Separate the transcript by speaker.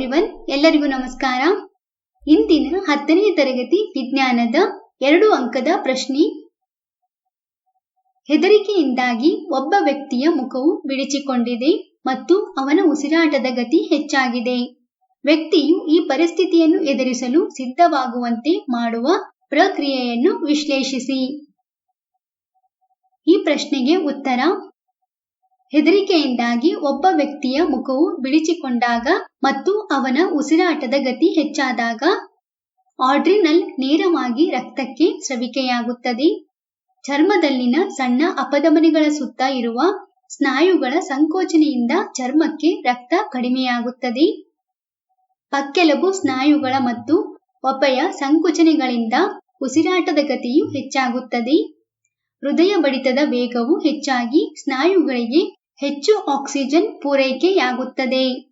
Speaker 1: Everyone ಎಲ್ಲರಿಗೂ ನಮಸ್ಕಾರ. ಇಂದಿನ ಹತ್ತನೇ ತರಗತಿ ವಿಜ್ಞಾನದ ಎರಡು ಅಂಕದ ಪ್ರಶ್ನೆ. ಹೆದರಿಕೆಯಿಂದಾಗಿ ಒಬ್ಬ ವ್ಯಕ್ತಿಯ ಮುಖವು ಬಿಡಿಸಿಕೊಂಡಿದೆ ಮತ್ತು ಅವನ ಉಸಿರಾಟದ ಗತಿ ಹೆಚ್ಚಾಗಿದೆ. ವ್ಯಕ್ತಿಯು ಈ ಪರಿಸ್ಥಿತಿಯನ್ನು ಎದುರಿಸಲು ಸಿದ್ಧವಾಗುವಂತೆ ಮಾಡುವ ಪ್ರಕ್ರಿಯೆಯನ್ನು ವಿಶ್ಲೇಷಿಸಿ. ಈ ಪ್ರಶ್ನೆಗೆ ಉತ್ತರ ಹೆದರಿಕೆಯಿಂದಾಗಿ ಒಬ್ಬ ವ್ಯಕ್ತಿಯ ಮುಖವು ಬಿಳಿಚಿಕೊಂಡಾಗ ಮತ್ತು ಅವನ ಉಸಿರಾಟದ ಗತಿ ಹೆಚ್ಚಾದಾಗ ಆಡ್ರಿನಲ್ ನೇರವಾಗಿ ರಕ್ತಕ್ಕೆ ಸ್ರವಿಕೆಯಾಗುತ್ತದೆ. ಚರ್ಮದಲ್ಲಿನ ಸಣ್ಣ ಅಪಧಮನಿಗಳ ಸುತ್ತ ಇರುವ ಸ್ನಾಯುಗಳ ಸಂಕೋಚನೆಯಿಂದ ಚರ್ಮಕ್ಕೆ ರಕ್ತ ಕಡಿಮೆಯಾಗುತ್ತದೆ. ಪಕ್ಕೆಲುಬು ಸ್ನಾಯುಗಳ ಮತ್ತು ಒಪೆಯ ಸಂಕುಚನೆಗಳಿಂದ ಉಸಿರಾಟದ ಗತಿಯು ಹೆಚ್ಚಾಗುತ್ತದೆ. ಹೃದಯ ಬಡಿತದ ವೇಗವು ಹೆಚ್ಚಾಗಿ ಸ್ನಾಯುಗಳಿಗೆ ಹೆಚ್ಚು ಆಕ್ಸಿಜನ್ ಪೂರೈಕೆಯಾಗುತ್ತದೆ.